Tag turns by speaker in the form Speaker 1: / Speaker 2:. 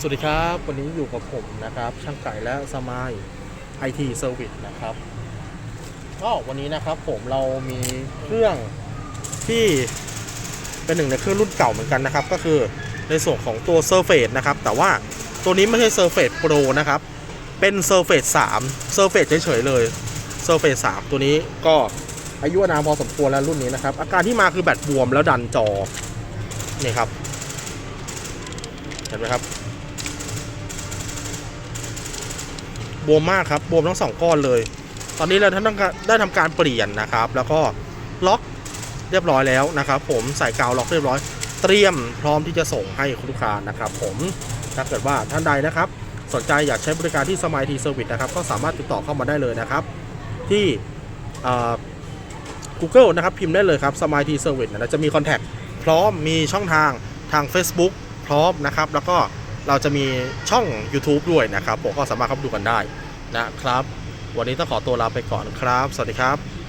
Speaker 1: สวัสดีครับ วันนี้อยู่กับผมนะครับ ช่างไก่และสมายไอทีเซอร์วิสนะครับก็วันนี้นะครับผมเรามีเครื่องที่เป็นหนึ่งในเครื่องรุ่นเก่าเหมือนกันนะครับ ก็คือในส่วนของตัว Surface นะครับ แต่ว่าตัวนี้ไม่ใช่ Surface Pro นะครับ เป็น Surface 3 Surface เฉยๆเลย Surface 3 ตัวนี้ก็อายุอานามพอสมควรแล้วรุ่นนี้นะครับ อาการที่มาคือแบตบวมแล้วดันจอนี่ครับเห็นไหมครับ บวมมากครับบวมทั้งสองก้อนเลย ตอนนี้เราท่านได้ทำการเปลี่ยนนะครับ แล้วก็ล็อกเรียบร้อยแล้วนะครับ ผมใส่กาวล็อกเรียบร้อย เตรียมพร้อมที่จะส่งให้คุณลูกค้านะครับ ผมถ้าเกิดว่าท่านใดนะครับ สนใจอยากใช้บริการที่สมัยทีเซอร์วิสนะครับ ก็สามารถติดต่อเข้ามาได้เลยนะครับ ที่ Google นะครับ พิมพ์ได้เลยครับสมัยทีเซอร์วิสนะจะมีคอนแทคพร้อมมีช่องทางทาง Facebook พร้อมนะครับ แล้วก็ เราจะมีช่อง YouTube ด้วยนะครับผมก็สามารถเข้าไปดูกันได้นะครับ วันนี้ต้องขอตัวลาไปก่อนครับ สวัสดีครับ